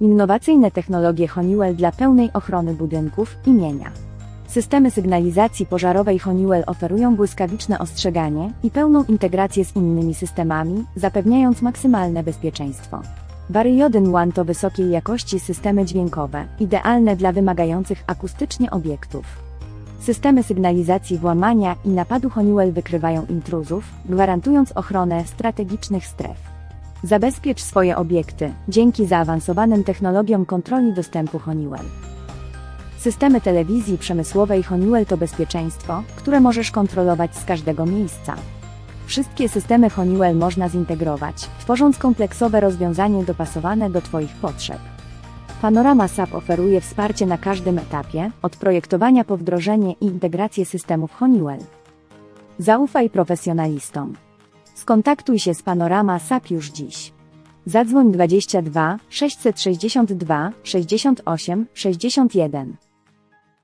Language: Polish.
Innowacyjne technologie Honeywell dla pełnej ochrony budynków i mienia. Systemy sygnalizacji pożarowej Honeywell oferują błyskawiczne ostrzeganie i pełną integrację z innymi systemami, zapewniając maksymalne bezpieczeństwo. Variodyn One to wysokiej jakości systemy dźwiękowe, idealne dla wymagających akustycznie obiektów. Systemy sygnalizacji włamania i napadu Honeywell wykrywają intruzów, gwarantując ochronę strategicznych stref. Zabezpiecz swoje obiekty dzięki zaawansowanym technologiom kontroli dostępu Honeywell. Systemy telewizji przemysłowej Honeywell to bezpieczeństwo, które możesz kontrolować z każdego miejsca. Wszystkie systemy Honeywell można zintegrować, tworząc kompleksowe rozwiązanie dopasowane do Twoich potrzeb. Panorama SAP oferuje wsparcie na każdym etapie, od projektowania po wdrożenie i integrację systemów Honeywell. Zaufaj profesjonalistom. Skontaktuj się z Panorama SAP już dziś. Zadzwoń 22 662 68 61.